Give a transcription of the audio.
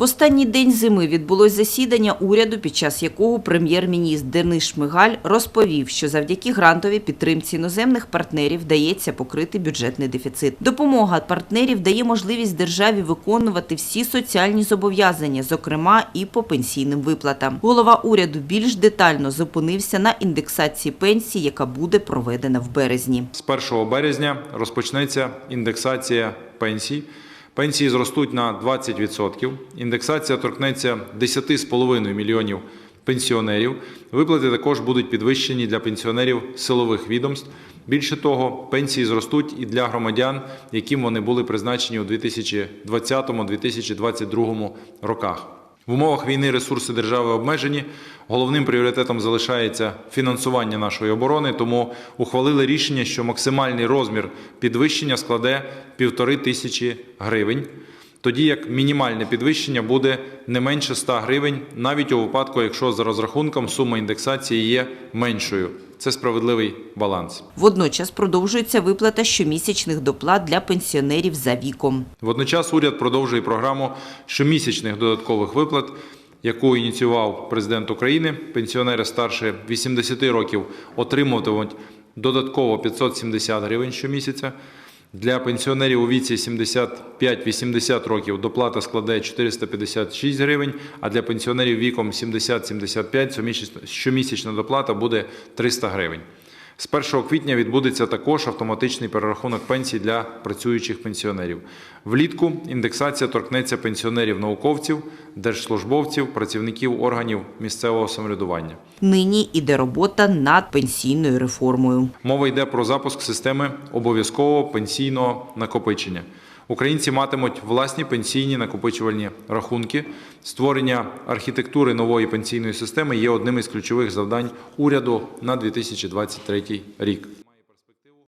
В останній день зими відбулось засідання уряду, під час якого прем'єр-міністр Денис Шмигаль розповів, що завдяки грантовій підтримці іноземних партнерів вдається покрити бюджетний дефіцит. Допомога партнерів дає можливість державі виконувати всі соціальні зобов'язання, зокрема і по пенсійним виплатам. Голова уряду більш детально зупинився на індексації пенсій, яка буде проведена в березні. З 1 березня розпочнеться індексація пенсій. Пенсії зростуть на 20%. Індексація торкнеться 10,5 мільйонів пенсіонерів. Виплати також будуть підвищені для пенсіонерів силових відомств. Більше того, пенсії зростуть і для громадян, яким вони були призначені у 2020-2022 роках. В умовах війни ресурси держави обмежені. Головним пріоритетом залишається фінансування нашої оборони, тому ухвалили рішення, що максимальний розмір підвищення складе півтори тисячі гривень, тоді як мінімальне підвищення буде не менше 100 гривень, навіть у випадку, якщо за розрахунком сума індексації є меншою. Це справедливий баланс. Водночас продовжується виплата щомісячних доплат для пенсіонерів за віком. Водночас уряд продовжує програму щомісячних додаткових виплат, яку ініціював президент України. Пенсіонери старше 80 років отримуватимуть додатково 570 гривень щомісяця. Для пенсіонерів у віці 75-80 років доплата складає 456 гривень, а для пенсіонерів віком 70-75 щомісячна доплата буде 300 гривень. З 1 квітня відбудеться також автоматичний перерахунок пенсій для працюючих пенсіонерів. Влітку індексація торкнеться пенсіонерів-науковців, держслужбовців, працівників органів місцевого самоврядування. Нині іде робота над пенсійною реформою. Мова йде про запуск системи обов'язкового пенсійного накопичення. Українці матимуть власні пенсійні накопичувальні рахунки. Створення архітектури нової пенсійної системи є одним із ключових завдань уряду на 2023 рік.